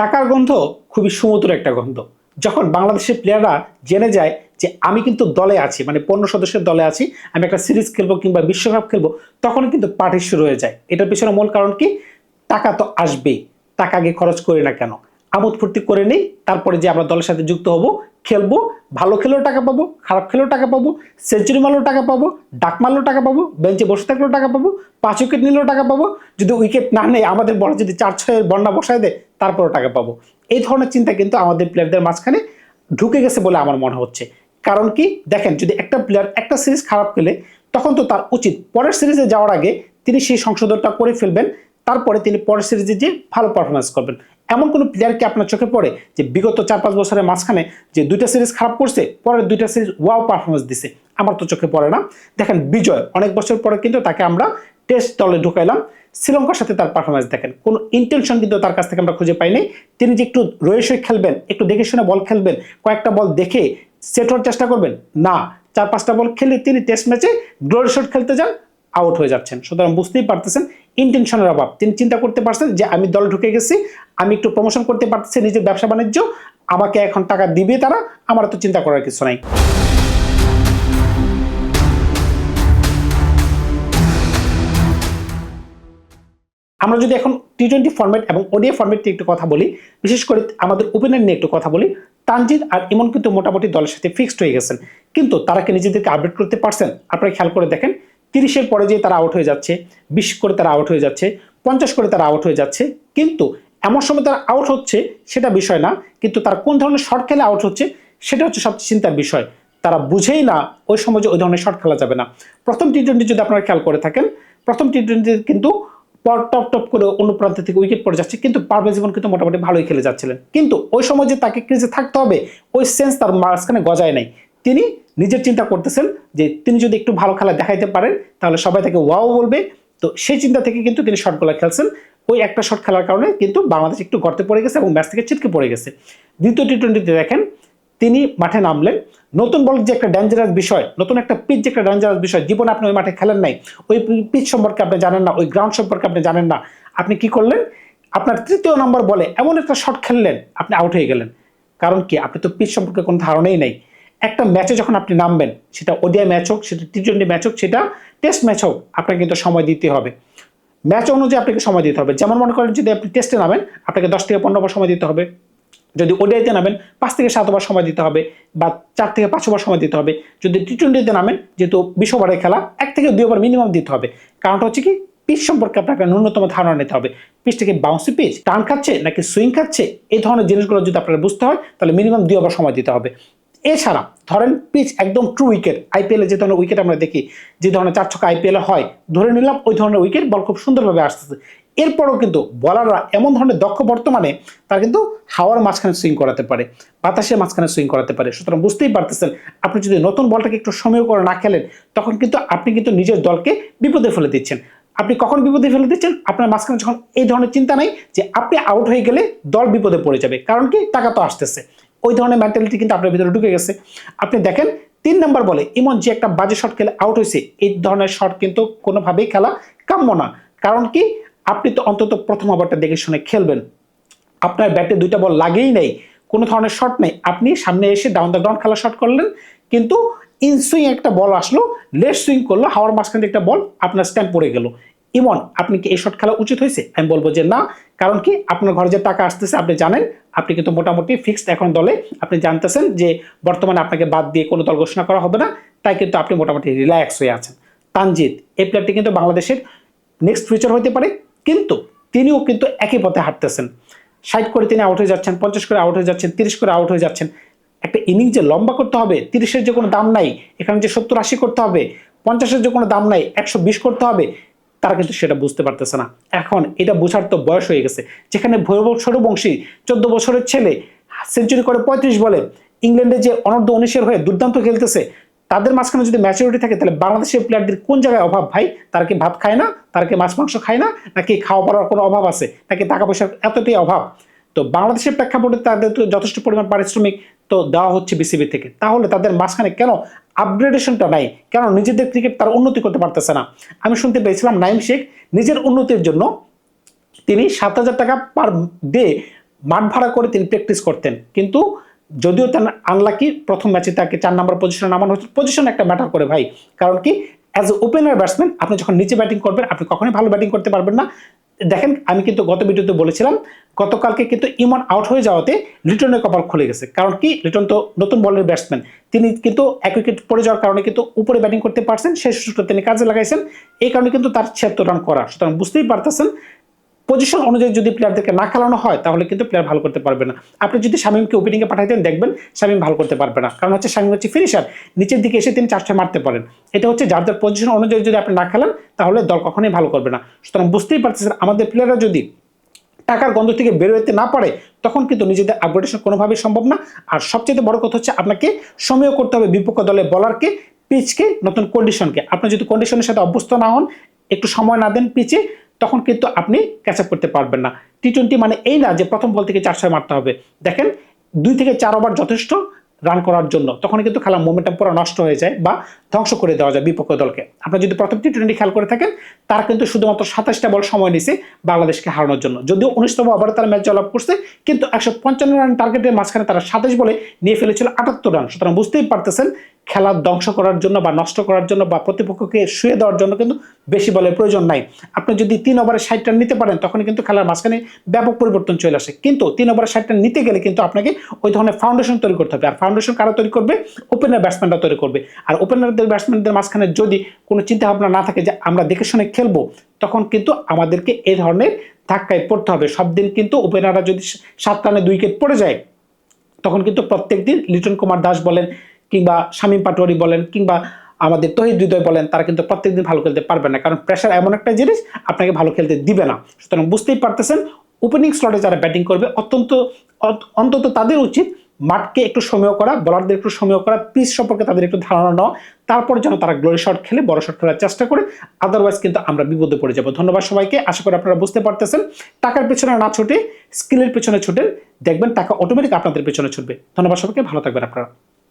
টাকার গন্ধ খুবই সুমধুর একটা গন্ধ। যখন বাংলাদেশের প্লেয়াররা জেনে যায় যে আমি কিন্তু দলে আছি মানে পনেরো সদস্যের দলে আছি, আমি একটা সিরিজ খেলব কিংবা বিশ্বকাপ খেলব তখন কিন্তু পার্টি শুরু হয়ে যায়। এটার পিছনে মূল কারণ কি? টাকা তো আসবেই। টাকা আগে খরচ করি না কেন? আমোদ ফুর্তি করে নিই। তারপরে যে আমরা দলের সাথে যুক্ত হব, খেলব, ভালো খেলেও টাকা পাবো, খারাপ খেলেও টাকা পাবো সেঞ্চুরি মারলেও টাকা পাবো, ডাক মারলেও টাকা পাবো বেঞ্চে বসে থাকলেও টাকা পাবো, পাঁচ উইকেট নিলেও টাকা পাবো, যদি উইকেট না নেই আমাদের বড় যদি চার ছয়ের বন্যা বসায় দেয়, তারপরও টাকা পাবো। এই ধরনের চিন্তা কিন্তু আমাদের প্লেয়ারদের মাঝখানে ঢুকে গেছে বলে আমার মনে হচ্ছে। কারণ কি? দেখেন, যদি একটা প্লেয়ার একটা সিরিজ খারাপ খেলে, তখন তো তার উচিত। পরের সিরিজে যাওয়ার আগে তিনি সেই সংশোধনটা করে ফেলবেন তারপরে তিনি পরের সিরিজে যে ভালো পারফরমেন্স করবেন। এমন কোনো প্লেয়ার কি আপনার চোখে পড়ে যে বিগত চার পাঁচ বছরের মাঝখানে যে দুইটা সিরিজ খারাপ করছে, পরের দুইটা সিরিজ ওয়াও পারফরমেন্স দিছে? আমার তো চোখে পড়ে না। দেখেন বিজয়, অনেক বছর পরে কিন্তু তাকে আমরা টেস্ট দলে ঢুকাইলাম। শ্রীলঙ্কার সাথে তার পারফরমেন্স দেখেন। কোনো ইন্টেনশন কিন্তু তার কাছ থেকে আমরা খুঁজে পাইনি তিনি যে একটু রয়েসই খেলবেন, একটু দেখে শুনে বল খেলবেন, কয়েকটা বল দেখে সেট হওয়ার চেষ্টা করবেন, না। চার পাঁচটা বল খেলে তিনি টেস্ট ম্যাচে গ্লোরি শট খেলতে যান আউট হয়ে যাচ্ছেন। সুতরাং বুঝতেই পারতেছেন ইন্টেনশনের অভাব। তিনি চিন্তা করতে পারছেন যে, আমি দলে ঢুকে গেছি, আমি একটু প্রমোশন করতে পারতেছি, নিজের ব্যবসা বাণিজ্য, আমাকে এখন টাকা দিবে তারা, আমার তো চিন্তা করার কিছু নাই। আমরা যদি এখন টি টোয়েন্টি ফর্মেট এবং ওডিএ ফর্মেট নিয়ে একটু কথা বলি, বিশেষ করে আমাদের ওপেনার নিয়ে একটু কথা বলি, তানজিদ আর ইমন কিন্তু মোটামুটি দলের সাথে ফিক্সড হয়ে গেছেন। কিন্তু তারা কি নিজেদেরকে আপডেট করতে পারছেন? আপনারা খেয়াল করে দেখেন তিরিশের পরে যে তারা আউট হয়ে যাচ্ছে, বিশ করে তারা আউট হয়ে যাচ্ছে, পঞ্চাশ করে তারা আউট হয়ে যাচ্ছে, কিন্তু এমন সময় তারা আউট হচ্ছে সেটা বিষয় না, কিন্তু তারা কোন ধরনের শর্ট খেলে আউট হচ্ছে সেটা হচ্ছে সবচেয়ে চিন্তার বিষয়। তারা বুঝেই না ওই সময় যে ওই ধরনের শর্ট খেলা যাবে না। প্রথম টি টোয়েন্টি যদি আপনারা খেয়াল করে থাকেন, প্রথম টি টোয়েন্টি কিন্তু টপ টপ করে অন্য প্রান্ত থেকে উইকেট পড়ে যাচ্ছে, কিন্তু পারভেজ জীবন কিন্তু মোটামুটি ভালোই খেলে যাচ্ছিলেন। কিন্তু ওই সময় যে তাকে ক্রিজে থাকতে হবে, ওই সেন্স তার মাঝখানে গজায় নাই। তিনি নিজের চিন্তা করতেছেন যে তিনি যদি একটু ভালো খেলা দেখাইতে পারেন, তাহলে সবাই তাকে ওয়াও বলবে। তো সেই চিন্তা থেকে কিন্তু তিনি শটগুলো খেলছেন। ওই একটা শট খেলার কারণে কিন্তু বাংলাদেশ একটু গর্তে পড়ে গেছে এবং ম্যাচ থেকে ছিটকে পড়ে গেছে। দ্বিতীয় টি টোয়েন্টিতে দেখেন, তিনি মাঠে নামলেন। নতুন বল যে একটা ডেঞ্জারাস বিষয়, নতুন একটা পিচ যে একটা ডেঞ্জারাস বিষয়, জীবনে আপনি ওই মাঠে খেলেন নাই। ওই পিচ সম্পর্কে আপনি জানেন না, ওই গ্রাউন্ড সম্পর্কে আপনি জানেন না। আপনি কি করলেন? আপনার তৃতীয় নম্বর বলে এমন একটা শট খেললেন, আপনি আউট হয়ে গেলেন। কারণ কি? আপনি তো পিচ সম্পর্কে কোনো ধারণাই নেই। একটা ম্যাচে যখন আপনি নামবেন, সেটা ওডিআই ম্যাচ হোক, সেটা টি টোয়েন্টি ম্যাচ হোক, সেটা টেস্ট ম্যাচ হোক, আপনাকে কিন্তু সময় দিতে হবে। ম্যাচ অনুযায়ী আপনাকে সময় দিতে হবে। যেমন মনে করেন যদি আপনি টেস্টে নামেন, আপনাকে দশ থেকে পনেরো বার সময় দিতে হবে। যদি ওডিআইতে নামেন, পাঁচ থেকে সাত ওভার সময় দিতে হবে বা চার থেকে পাঁচ ওভার সময় দিতে হবে। যদি টি টোয়েন্টিতে নামেন, যেহেতু বিশ ওভারের খেলা, এক থেকে দুই ওভার মিনিমাম দিতে হবে। কারণটা হচ্ছে কি পিচ সম্পর্কে আপনাকে ন্যূনতম ধারণা নিতে হবে। পিচটা কি বাউন্সি পিচ টান খাচ্ছে নাকি সুইং খাচ্ছে? এই ধরনের জিনিসগুলো যদি আপনারা বুঝতে হয়, তাহলে মিনিমাম দুই ওভার সময় দিতে হবে। এছাড়া ধরেন পিচ একদম ট্রু উইকেট আইপিএলে যে ধরনের উইকেট আমরা দেখি, যে ধরনের চার ছক্কা আইপিএলে হয়, ধরে নিলাম ওই ধরনের উইকেট বল খুব সুন্দরভাবে আসতেছে। এরপরও কিন্তু বলাররা এমন ধরনের দক্ষ বর্তমানে, তারা কিন্তু হাওয়ার মাঝখানে সুইং করাতে পারে, বাতাসের মাঝখানে সুইং করাতে পারে। সুতরাং বুঝতেই পারতেছেন, আপনি যদি নতুন বলটাকে একটু সময় করে না খেলেন, তখন কিন্তু আপনি কিন্তু নিজের দলকে বিপদে ফেলে দিচ্ছেন। আপনি কখন বিপদে ফেলে দিচ্ছেন? আপনার মাঝখানে যখন এই ধরনের চিন্তা নাই যে আপনি আউট হয়ে গেলে দল বিপদে পড়ে যাবে, কারণ কি টাকা তো আসতেছে। ওই ধরনের মেন্টালিটি কিন্তু আপনার ভিতরে ঢুকে গেছে। আপনি দেখেন, তিন নম্বর বলে, ইমন যে একটা বাজে শট খেলে আউট হয়েছে, এই ধরনের শট কিন্তু কোনোভাবেই খেলা কাম্য না। কারণ কি? আপনি তো অন্তত প্রথম ওভারটা দেখে শুনে খেলবেন। আপনার ব্যাটে দুইটা বল লাগেই নেই, কোনো ধরনের শট নেই। আপনি সামনে এসে ডাউন দ্য গ্রাউন্ড খেলা শট করলেন, কিন্তু ইন সুইং একটা বল আসলো লেট সুইং করল, হাওয়ার মাঝখানে একটা বল আপনার স্ট্যাম্প পড়ে গেল। ইমন, আপনি কি এই শট খেলা উচিত হয়েছে? আমি বলব যে না, কারণ কি আপনার ঘরে যে টাকা আসতেছে, আপনি জানেন, আপনি কিন্তু মোটামুটি ফিক্সড এখন দলে। আপনি জানতেছেন যে বর্তমানে আপনাকে বাদ দিয়ে কোনো দল ঘোষণা করা হবে না, তাই কিন্তু আপনি মোটামুটি রিল্যাক্স হয়ে আছেন। তানজিৎ এই প্লেয়ারটি কিন্তু বাংলাদেশের নেক্সট ফিউচার হতে পারে, কিন্তু তিনিও কিন্তু একই পথে হাঁটতেছেন। ষাট করে তিনি আউট হয়ে যাচ্ছেন, পঞ্চাশ করে আউট হয়ে যাচ্ছেন, তিরিশ করে আউট হয়ে যাচ্ছেন। একটা ইনিংস যে লম্বা করতে হবে, তিরিশের যে কোনো দাম নাই, এখানে যে সত্তর আশি করতে হবে, পঞ্চাশের যে কোনো দাম নাই, একশো বিশ করতে হবে তারা কিন্তু সেটা বুঝতে পারতেছে না। এখন এটা বোঝার তো বয়স হয়ে গেছে। যেখানে ভৈরব সৌরবংশী চোদ্দ বছরের ছেলে সেঞ্চুরি করে পঁয়ত্রিশ বলে ইংল্যান্ডে যে অনর্ধ উনিশের হয়ে দুর্দান্ত খেলতেছে, তাদের মাঝখানে যদি ম্যাচুরিটি থাকে, তাহলে বাংলাদেশের প্লেয়ারদের কোন জায়গায় অভাব? ভাই, তারা কি ভাত খায় না? তারা কি মাছ, মাংস খায় না? নাকি খাওয়া পড়ার কোনো অভাব আছে? নাকি টাকা পয়সার এতটাই অভাব? তো বাংলাদেশের প্রেক্ষাপটে তাদের তো যথেষ্ট পরিমাণ পারিশ্রমিক তো দেওয়া হচ্ছে বিসিবি থেকে। তাহলে তাদের মাঝখানে কেন আপগ্রেডেশনটা নাই। কেন নিজেদের ক্রিকেট তারা উন্নতি করতে পারতেছে না। আমি শুনতে পেয়েছিলাম নাইম শেখ নিজের উন্নতির জন্য তিনি সাত হাজার টাকা পার ডে মাঠ ভাড়া করে তিনি প্র্যাকটিস করতেন। কিন্তু যদিও তার আনলাকি প্রথম ম্যাচে তাকে চার নম্বর পজিশনে নামানো হচ্ছে পজিশন একটা ম্যাটার করে ভাই। কারণ কি অ্যাজ এ ওপেনার ব্যাটসম্যান আপনি যখন নিচে ব্যাটিং করবেন, আপনি কখনোই ভালো ব্যাটিং করতে পারবেন না। দেখেন, আমি কিন্তু গত ভিডিওতে বলেছিলাম গতকালকে কিন্তু ইমন আউট হয়ে যাওয়াতে লিটনের কপাল খুলে গেছে। কারণ কি? লিটন তো নতুন বলের ব্যাটসম্যান তিনি কিন্তু এক উইকেট পড়ে যাওয়ার কারণে কিন্তু উপরে ব্যাটিং করতে পারছেন, সেই সুযোগটা তিনি কাজে লাগাইছেন। এই কারণে কিন্তু তার ছিয়াত্তর রান করা। সুতরাং বুঝতেই পারতেছেন পজিশন অনুযায়ী যদি প্লেয়ারদেরকে না খেলানো হয়, তাহলে কিন্তু প্লেয়ার ভালো করতে পারবে না। আপনি যদি শামীমকে ওপেনিংয়ে পাঠাইতেন দেখবেন শামীম ভালো করতে পারবে না। কারণ হচ্ছে শামীম হচ্ছে ফিনিশার নিচের দিকে এসে তিনি চারটে মারতে পারেন। এটা হচ্ছে যার যার পজিশন অনুযায়ী যদি আপনি না খেলান, তাহলে দল কখনোই ভালো করবে না। সুতরাং বুঝতেই পারতেছেন, আমাদের প্লেয়াররা যদি টাকার গন্ধ থেকে বেরোতে না পারে, তখন কিন্তু নিজেদের আপগ্রেডেশন কোনোভাবেই সম্ভব না। আর সবচেয়ে বড় কথা হচ্ছে আপনাকে সময় করতে হবে বিপক্ষ দলের বলারকে পিচকে নতুন কন্ডিশনকে আপনি যদি কন্ডিশনের সাথে অভ্যস্ত না হন, একটু সময় না দেন পিচে তখন কিন্তু আপনি ক্যাচ আপ করতে পারবেন না। টি টোয়েন্টি মানে এই না যে প্রথম বল থেকে চার ছয় মারতে হবে। দেখেন, দুই থেকে চার ওভার যথেষ্ট রান করার জন্য তখন কিন্তু খেলার মোমেন্টাম পুরো নষ্ট হয়ে যায় বা ধ্বংস করে দেওয়া যায় বিপক্ষ দলকে। আপনার যদি প্রথম টি টোয়েন্টি খেয়াল করে থাকেন, তারা কিন্তু শুধুমাত্র সাতাশটা বল সময় নিয়েছে বাংলাদেশকে হারানোর জন্য। যদিও উনিশতম ওভারে তারা ম্যাচ জয়লাভ করছে, কিন্তু একশো পঞ্চান্ন রান টার্গেটের মাঝখানে তারা সাতাশ বলে নিয়ে ফেলেছিল আটাত্তর রান সুতরাং বুঝতেই পারতেছেন খেলা ধ্বংস করার জন্য বা নষ্ট করার জন্য বা প্রতিপক্ষকে শুয়ে দেওয়ার জন্য কিন্তু বেশি বলের প্রয়োজন নাই। আপনি যদি তিন ওভারে ষাট রান নিতে পারেন, তখন কিন্তু খেলার মাঝখানে ব্যাপক পরিবর্তন চলে আসে। কিন্তু তিন ওভারে ষাট রান নিতে গেলে কিন্তু আপনাকে ওই ধরনের ফাউন্ডেশন তৈরি করতে হবে। আর ফাউন্ডেশন কারা তৈরি করবে? ওপেনার ব্যাটসম্যানরা তৈরি করবে। আর ওপেনারদের ব্যাটসম্যানদের মাঝখানে যদি কোনো চিন্তা ভাবনা না থাকে যে আমরা দেখে শুনে খেলব, তখন কিন্তু আমাদেরকে এই ধরনের ধাক্কায় পড়তে হবে। সব দিন কিন্তু ওপেনাররা যদি সাত রানে দুই উইকেট পড়ে যায়, তখন কিন্তু প্রত্যেক দিন লিটন কুমার দাস বলেন কিংবা শামীম পাটোয়ারি বলেন কিংবা আমাদের তহিদ হৃদয় বলেন, তারা কিন্তু প্রত্যেকদিন ভালো খেলতে পারবে না। কারণ প্রেশার এমন একটা জিনিস, আপনাকে ভালো খেলতে দিবে না। সুতরাং বুঝতেই পারতেছেন ওপেনিং স্লটে যারা ব্যাটিং করবে, অত্যন্ত, অন্তত তাদের উচিত মাঠকে একটু সময় করা বলারদের একটু সময় করা পিচ সম্পর্কে তাদের একটু ধারণা নেওয়া, তারপর যেন তারা গ্লোরি শট খেলে, বড় শট খেলার চেষ্টা করে আদারওয়াইজ কিন্তু আমরা বিপদে পড়ে যাব। ধন্যবাদ সবাইকে, আশা করি আপনারা বুঝতে পারতেছেন। টাকার পেছনে না ছুটে স্কিলের পেছনে ছুটেন দেখবেন টাকা অটোমেটিক আপনাদের পেছনে ছুটবে। ধন্যবাদ সবাইকে, ভালো থাকবেন আপনারা।